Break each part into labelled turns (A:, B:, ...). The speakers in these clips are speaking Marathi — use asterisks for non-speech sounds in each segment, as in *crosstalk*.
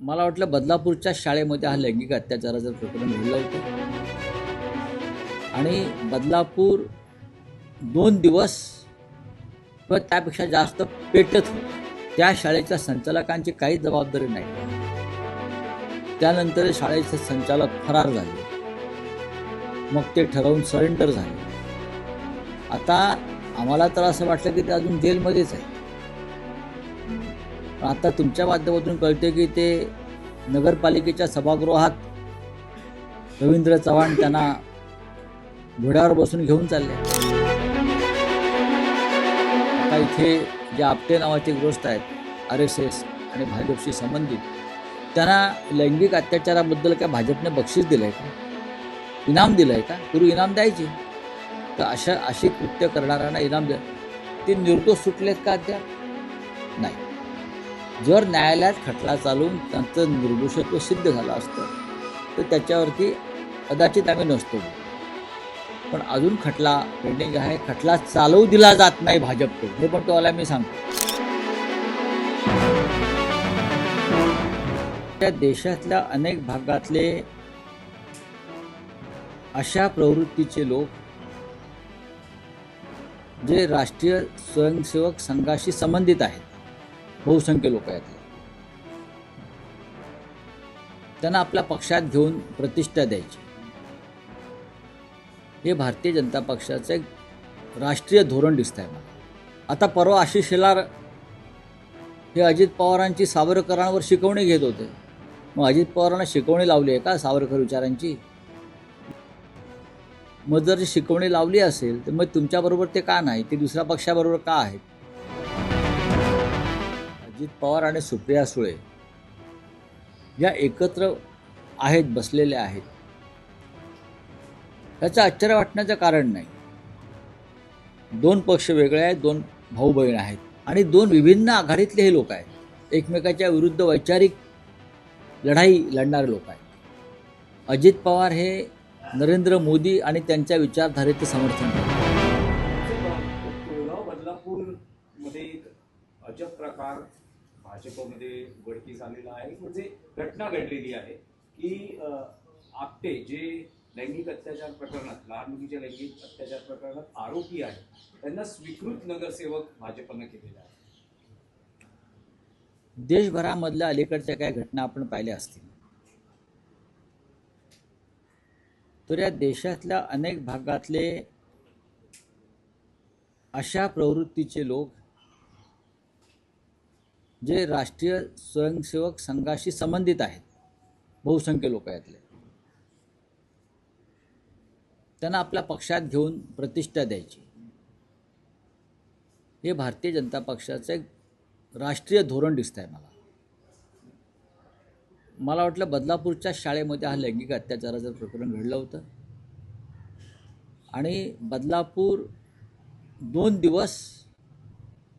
A: मला वाटलं बदलापूरच्या शाळेमध्ये हा लैंगिक अत्याचाराचं प्रकरण घडलं होतं. आणि बदलापूर दोन दिवस किंवा त्यापेक्षा जास्त पेटत होतं. त्या शाळेच्या संचालकांची काही जबाबदारी नाही. त्यानंतर शाळेचे संचालक फरार झाले. मग ते ठरवून सरेंडर झाले. आता आम्हाला तर असं वाटलं की ते अजून जेलमध्येच आहे. आता तुमच्या माध्यमातून कळते की ते नगरपालिकेच्या सभागृहात रवींद्र चव्हाण त्यांना घोड्यावर बसून घेऊन चालले. आता इथे जे आपटे नावाचे ग्रस्त आहेत आर एस एस आणि भाजपशी संबंधित त्यांना लैंगिक अत्याचाराबद्दल काय भाजपने बक्षीस दिलं आहे का? इनाम दिलं आहे का? पूर्वी इनाम द्यायचे. तर अशा अशी कृत्य करणाऱ्यांना इनाम द्या. ते निर्दोष सुटलेत का अद्याप? नाही. जर न्यायालयात खटला चालून त्यांचं निर्दोषत्व सिद्ध झालं असतं तर त्याच्यावरती कदाचित आम्ही नसतो. पण अजून खटला पेंडिंग आहे. खटला चालवू दिला जात नाही भाजपकडे हे पण तुम्हाला मी सांगतो. त्या देशातल्या अनेक भागातले अशा प्रवृत्तीचे लोक जे राष्ट्रीय स्वयंसेवक संघाशी संबंधित आहेत. बहुसंख्य लोक आहेत. त्यांना आपल्या पक्षात घेऊन प्रतिष्ठा द्यायची. हे भारतीय जनता पक्षाचं एक राष्ट्रीय धोरण दिसत आहे मला. आता परवा आशिष शेलार हे अजित पवारांची सावरकरांवर शिकवणी घेत होते. मग अजित पवारांना शिकवणी लावली आहे का? सावरकर विचारांची? मग जर शिकवणी लावली असेल तर मग तुमच्याबरोबर ते का नाही? ते दुसऱ्या पक्षाबरोबर का आहेत? अजित पवार आणि सुप्रिया सुळे या एकत्र आहेत बसलेल्या आहेत. याचं आश्चर्य वाटण्याचं कारण नाही. दोन पक्ष वेगळे आहेत दोन भाऊ बहीण आहेत आणि दोन विभिन्न आघाडीतले हे लोक आहेत. एकमेकाच्या विरुद्ध वैचारिक लढाई लढणारे लोक आहेत. अजित पवार हे नरेंद्र मोदी आणि त्यांच्या विचारधारेचं समर्थन करतात.
B: कोळगाव एक अजब प्रकार भाजपमध्ये उघडकीस आलेला आहे. म्हणजे घटना घडलेली आहे की आपटे जे लैंगिक अत्याचार प्रकरणात लहान मुलीच्या लैंगिक अत्याचार प्रकरणात आरोपी आहे त्यांना स्वीकृत नगरसेवक भाजपनं केलेला आहे.
A: देशभरामधल्या अलीकडच्या काही घटना आपण पाहिल्या असतील. तर या देशातल्या अनेक भागातले अशा प्रवृत्तीचे लोक जे राष्ट्रीय स्वयंसेवक संघाशी संबंधित आहेत बहुसंख्य लोक यातले. त्यांना आपल्या पक्षात घेऊन प्रतिष्ठा द्यायची. हे भारतीय जनता पक्षाचं एक राष्ट्रीय धोरण दिसत आहे मला. मला वाटलं बदलापूरच्या शाळेमध्ये हा लैंगिक अत्याचाराचं प्रकरण घडलं होतं. आणि बदलापूर दोन दिवस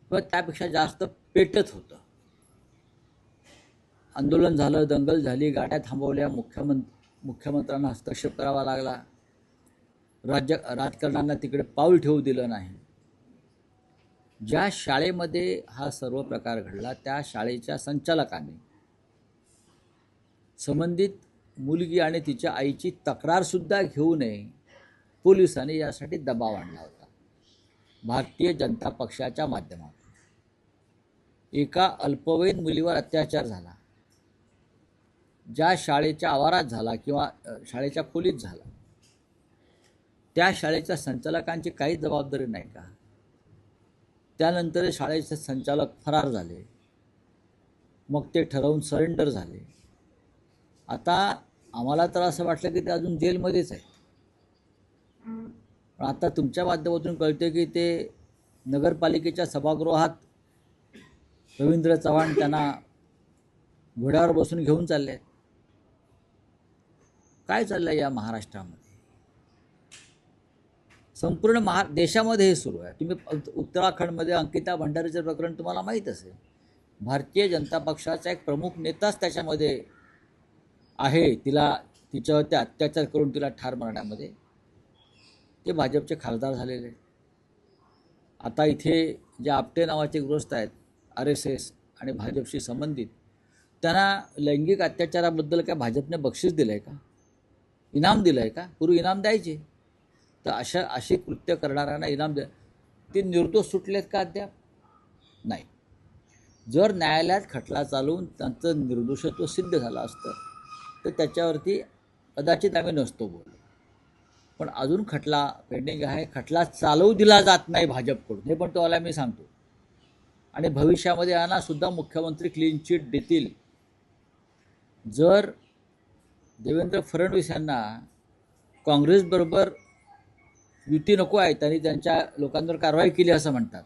A: किंवा त्यापेक्षा जास्त पेटत होतं. आंदोलन झालं दंगल झाली गाड्या थांबवल्या मुख्यमंत्र मुख्यमंत्र्यांना हस्तक्षेप करावा लागला. राज्य राजकारण्यांना तिकडे पाऊल ठेवू दिलं नाही. ज्या शाळेमध्ये हा सर्व प्रकार घडला त्या शाळेच्या संचालकाने संबंधित मुलगी आणि तिच्या आईची तक्रारसुद्धा घेऊ नये पोलिसांनी यासाठी दबाव आणला होता. भारतीय जनता पक्षाच्या माध्यमातून. एका अल्पवयीन मुलीवर अत्याचार झाला. ज्या शाळेच्या आवारात झाला किंवा शाळेच्या खोलीत झाला त्या शाळेच्या संचालकांची काही जबाबदारी नाही का? त्यानंतर शाळेचे संचालक फरार झाले. मग ते ठरवून सरेंडर झाले. आता आम्हाला तर असं वाटलं की ते अजून जेलमध्येच आहे पण आता तुमच्या माध्यमातून कळते की ते नगरपालिकेच्या सभागृहात रवींद्र चव्हाण त्यांना घोड्यावर बसून घेऊन चालले आहेत काय चाललं या महाराष्ट्रामध्ये? संपूर्ण महा देशामध्ये हे सुरू आहे. तुम्ही उत्तराखंडमध्ये अंकिता भंडारीचं प्रकरण तुम्हाला माहीत असेल. भारतीय जनता पक्षाचा एक प्रमुख नेताच त्याच्यामध्ये आहे. तिला तिच्यावरती अत्याचार करून तिला ठार मारण्यामध्ये. ते भाजपचे खासदार झालेले. आता इथे जे आपटे नावाचे ग्रस्त आहेत आर एस एस आणि भाजपशी संबंधित त्यांना लैंगिक अत्याचाराबद्दल काय भाजपने बक्षीस दिलं आहे का? इनाम दिलं आहे का? पूर्वी इनाम द्यायचे. तर अशा अशी कृत्य करणाऱ्यांना इनाम द्या. ते निर्दोष सुटलेत का अद्याप? नाही. जर न्यायालयात खटला चालवून त्यांचं निर्दोषत्व सिद्ध झालं असतं तर त्याच्यावरती कदाचित आम्ही नसतो बोललो. पण अजून खटला पेंडिंग आहे. खटला चालवू दिला जात नाही भाजपकडून. हे पण तुम्हाला मी सांगतो. आणि भविष्यामध्ये यांना सुद्धा मुख्यमंत्री क्लीन चिट देतील. जर देवेंद्र फडणवीस यांना काँग्रेसबरोबर युती नको आहे त्यांनी त्यांच्या लोकांवर कारवाई केली असं म्हणतात.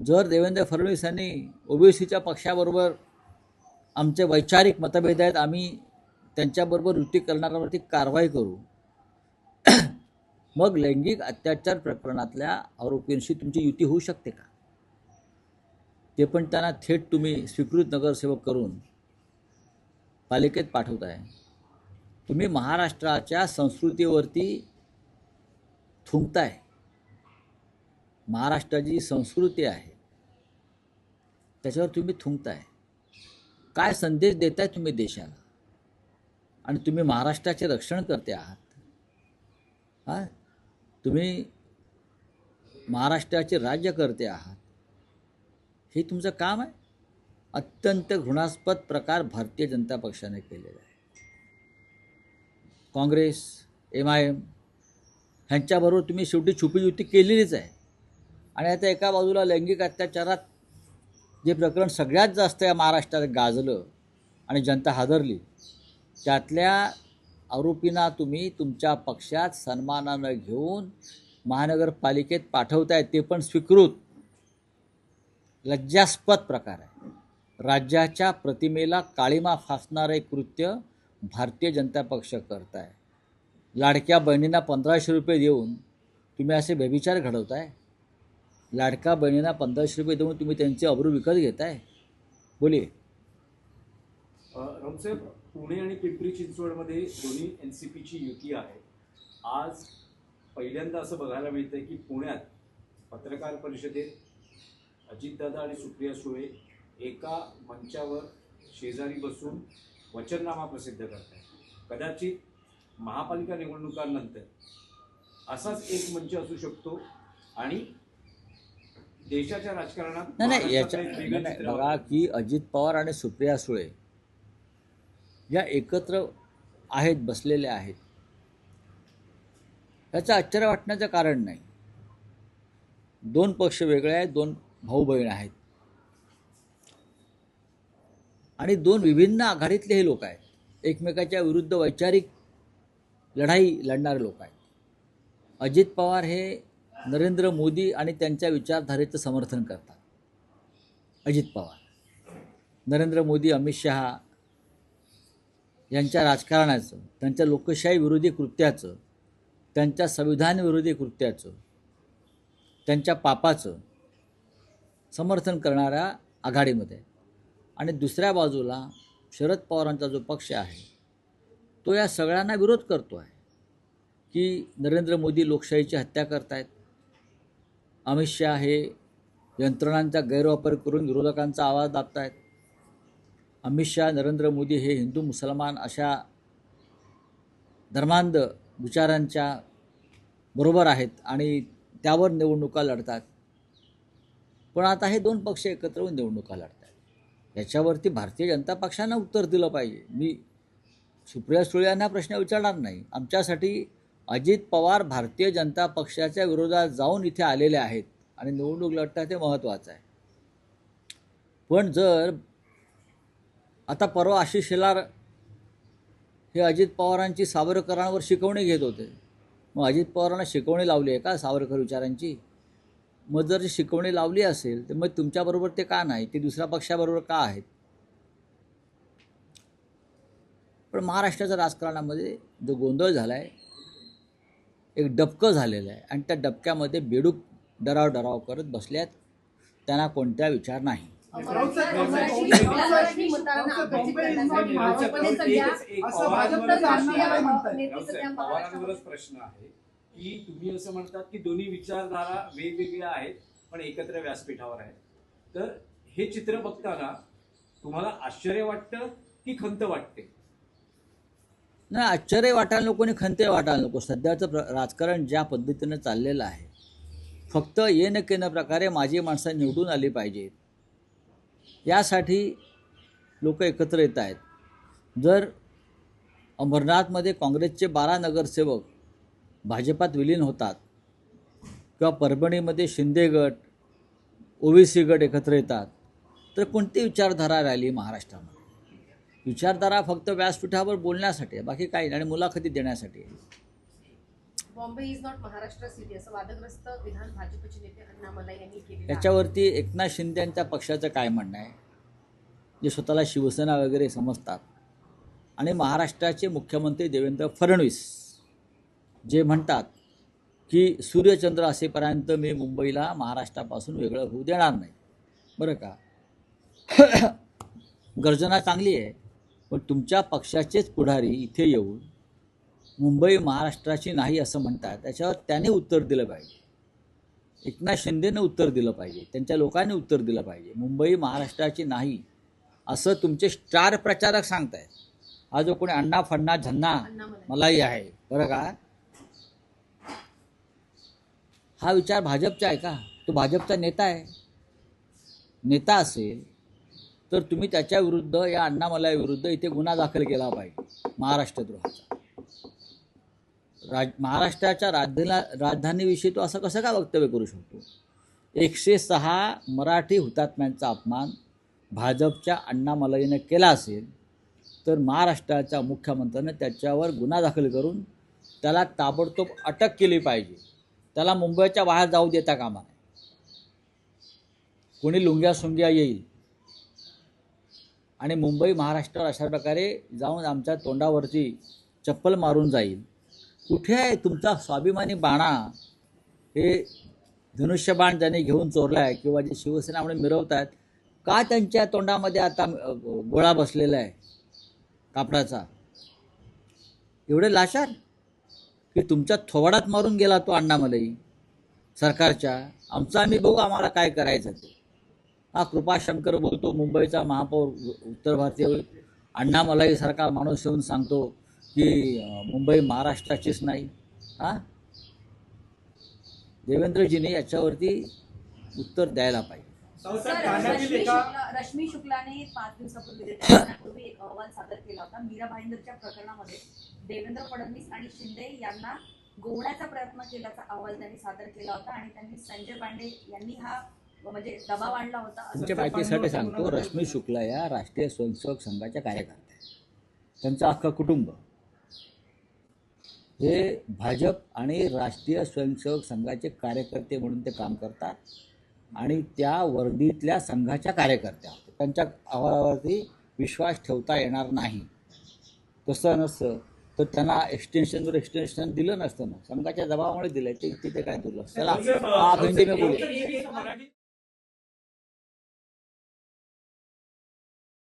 A: जर देवेंद्र फडणवीस यांनी ओबीसीच्या पक्षाबरोबर आमचे वैचारिक मतभेद आहेत आम्ही त्यांच्याबरोबर युती करणाऱ्यावरती कारवाई करू. मग लैंगिक अत्याचार प्रकरणातल्या आरोपींशी तुमची युती होऊ शकते का? ते पण त्यांना थेट तुम्ही स्वीकृत नगरसेवक करून पालिकेत पाठवत आहे. तुम्ही महाराष्ट्राच्या संस्कृतीवरती थुंकताय. महाराष्ट्राची संस्कृती आहे त्याच्यावर तुम्ही थुंकताय. काय संदेश देताय तुम्ही देशाला? आणि तुम्ही महाराष्ट्राचे रक्षण करते आहात. हां? तुम्ही महाराष्ट्राचे राज्य करते आहात. हे तुमचं काम आहे? अत्यंत घृणास्पद प्रकार भारतीय जनता पक्षाने केलेला आहे. काँग्रेस एम आय एम ह्यांच्याबरोबर तुम्ही शेवटी छुपी युती केलेलीच आहे. आणि आता एका बाजूला लैंगिक अत्याचारात जे प्रकरण सगळ्यात जास्त या महाराष्ट्रात गाजलं आणि जनता हादरली त्यातल्या आरोपींना तुम्ही तुमच्या पक्षात सन्मानानं घेऊन महानगरपालिकेत पाठवताय ते पण स्वीकृत. लज्जास्पद प्रकार आहे. राज्याच्या प्रतिमेला काळीमा फासणारे कृत्य भारतीय जनता पक्ष करत आहे लाडक्या बहिणींना पंधराशे रुपये देऊन तुम्ही असे व्यभिचार घडवताय? लाडका बहिणींना पंधराशे रुपये देऊन तुम्ही त्यांचे अब्रू विकत घेताय? बोलिये.
B: रामसाहेब पुणे आणि पिंपरी चिंचवडमध्ये दोन्ही एन सी पीची युती आहे. आज पहिल्यांदा असं बघायला मिळतं की पुण्यात पत्रकार परिषदेत अजितदादा आणि सुप्रिया सुळे एका मंचावर शेजारी बसून वचननामा प्रसिद्ध करत आहेत कदाचित महापालिका निवडणुकांनंतर असाच एक मंच असू शकतो आणि देशाच्या राजकारणात
A: नाही याच्या बघा की अजित पवार आणि सुप्रिया सुळे या एकत्र आहेत बसलेल्या आहेत. याचं आश्चर्य वाटण्याचं कारण नाही. दोन पक्ष वेगळे आहेत दोन भाऊ बहीण आहेत. आणि दोन विभिन्न आघाडीतले हे लोक आहेत. एकमेकाच्या विरुद्ध वैचारिक लढाई लढणारे लोक आहेत. अजित पवार हे नरेंद्र मोदी आणि त्यांच्या विचारधारेचं समर्थन करतात. अजित पवार. नरेंद्र मोदी अमित शहा यांच्या राजकारणाचं त्यांच्या लोकशाही विरोधी कृत्याचं त्यांच्या संविधान विरोधी कृत्याचं त्यांच्या पापाचं समर्थन करणाऱ्या आघाडीमध्ये आहे. आणि दुसऱ्या बाजूला शरद पवारांचा जो पक्ष आहे तो या सगळ्यांना विरोध करतो आहे की नरेंद्र मोदी लोकशाहीची हत्या करतायत. अमित शहा हे यंत्रणांचा गैरवापर करून विरोधकांचा आवाज दाबतायत. अमित शहा नरेंद्र मोदी हे हिंदू मुसलमान अशा धर्मांध विचारांच्या बरोबर आहेत आणि त्यावर निवडणुका लढतात. पण आता हे दोन पक्ष एकत्र होऊन निवडणुका लढतात. याच्यावरती भारतीय जनता पक्षानं उत्तर दिलं पाहिजे. मी सुप्रिया सुळे यांना प्रश्न विचारणार नाही. आमच्यासाठी अजित पवार भारतीय जनता पक्षाच्या विरोधात जाऊन इथे आलेले आहेत आणि निवडणूक लढता हे महत्त्वाचं आहे. पण जर आता परवा आशिष शेलार हे अजित पवारांची सावरकरांवर शिकवणी घेत होते. मग अजित पवारांना शिकवणी लावली आहे का सावरकर विचारांची? मग जर शिकवणी लावली असेल तर मग तुमच्याबरोबर ते का नाही ते दुसऱ्या पक्षाबरोबर का आहेत पण महाराष्ट्राच्या राजकारणामध्ये जो गोंधळ झाला आहे एक डबकं झालेलं आहे आणि त्या डबक्यामध्ये बेडूक डराव डराव करत बसल्यात त्यांना कोणत्या विचार नाही
B: प्रश्न आहे की तुम्ही असं म्हणतात की दोन्ही विचारधारा वेगवेगळ्या आहेत पण एकत्र व्यासपीठावर आहेत. तर हे चित्र बघताना तुम्हाला आश्चर्य वाटतं की खंत वाटते?
A: नाही आश्चर्य वाटायला नको आणि खंत वाटायला नको. सध्याचं प्र राजकारण ज्या पद्धतीनं चाललेलं आहे फक्त ये न के न प्रकारे माझी माणसं निवडून आली पाहिजेत. यासाठी लोक एकत्र येत आहेत. जर अंबरनाथमध्ये काँग्रेसचे बारा नगरसेवक भाजपात विलीन होतात किंवा परभणीमध्ये शिंदे गट ओबीसी गट एकत्र येतात तर कोणती विचारधारा राहिली महाराष्ट्रामध्ये? विचारधारा फक्त व्यासपीठावर बोलण्यासाठी बाकी काही नाही. आणि मुलाखती देण्यासाठी.
C: Bombay is not Maharashtra city असं वादग्रस्त विधान भाजपचे नेते यांनी केले
A: याच्यावरती एकनाथ शिंदे यांच्या पक्षाचं काय म्हणणं आहे? जे स्वतःला शिवसेना वगैरे समजतात. आणि महाराष्ट्राचे मुख्यमंत्री देवेंद्र फडणवीस जे म्हणतात की सूर्यचंद्र असेपर्यंत मी मुंबईला महाराष्ट्रापासून वेगळं होऊ देणार नाही. बरं का? *coughs* गर्जना चांगली आहे पण तुमच्या पक्षाचेच पुढारी इथे येऊन मुंबई महाराष्ट्राची नाही असं म्हणतात त्याच्यावर त्याने उत्तर दिलं पाहिजे. एकनाथ शिंदेनं उत्तर दिलं पाहिजे त्यांच्या लोकांनी उत्तर दिलं पाहिजे. मुंबई महाराष्ट्राची नाही असं तुमचे स्टार प्रचारक सांगतायत. हा जो कोणी अण्णा फण्णा झन्ना मलाही आहे बरं का? हा विचार भाजपचा आहे का? तो भाजपचा नेता आहे. नेता असेल तर तुम्ही त्याच्या विरुद्ध या अण्णामलाई विरुद्ध इथे गुन्हा दाखल केला पाहिजे महाराष्ट्रद्रोहाचा राज महाराष्ट्राच्या राजधाना राजधानीविषयी तो असं कसं काय वक्तव्य करू शकतो? एकशे सहा मराठी हुतात्म्यांचा अपमान भाजपच्या अण्णामलाईनं केला असेल तर महाराष्ट्राच्या मुख्यमंत्र्यानं त्याच्यावर गुन्हा दाखल करून त्याला ताबडतोब अटक केली पाहिजे. त्याला मुंबईच्या बाहेर जाऊ देता कामा नाही कोणी लुंग्या सुंग्या येईल. आणि मुंबई महाराष्ट्रावर अशा प्रकारे जाऊन आमच्या तोंडावरती चप्पल मारून जाईल. कुठे आहे तुमचा स्वाभिमानी बाणा? हे धनुष्यबाण त्यांनी घेऊन चोरला आहे किंवा जे शिवसेना म्हणून मिरवत आहेत का त्यांच्या तोंडामध्ये आता गोळा बसलेला आहे कापडाचा? एवढे लाचार? की तुमच्या थोबाडात मारून गेला तो अण्णामलई सरकारच्या. आमचं आम्ही बघू आम्हाला काय करायचं ते. हा कृपाशंकर बोलतो मुंबईचा महापौर उत्तर भारतीय अण्णामलाई सारखा माणूस येऊन सांगतो की मुंबई महाराष्ट्राचीच नाही. हा? देवेंद्रजीने याच्यावरती उत्तर द्यायला पाहिजे.
C: रश्मी शुक्ला रश्मी शुक्लाने पाच दिवसापूर्वी देशभरापूर्वी एक अहवाल सादर केला होता. मीरा भाईंदरच्या प्रकरणामध्ये देवेंद्र फडणवीस आणि शिंदे यांना गोवण्याचा प्रयत्न केल्याचा अहवाल त्यांनी सादर केला होता आणि त्यांनी संजय पांडे यांनी हा म्हणजे दबाव आणला होता. असं
A: तुमच्या माहितीसाठी सांगतो रश्मी शुक्ला या राष्ट्रीय स्वयंसेवक संघाच्या कार्यकर्त्या आहेत. त्यांचं अख्खं कुटुंब. हे भाजप आणि राष्ट्रीय स्वयंसेवक संघाचे कार्यकर्ते म्हणून ते काम करतात. आणि त्या वर्दीतल्या संघाच्या कार्यकर्त्या. त्यांच्या अहवालावरती विश्वास ठेवता येणार नाही. तसं नसतं. तर त्यांना एक्सटेन्शनवर एक्सटेन्शन दिलं नसतं ना संघाच्या दबावामुळे दिलं ते तिथे काय दुर्लक्ष. चला आप हिंदी में बोलिए
B: मराठी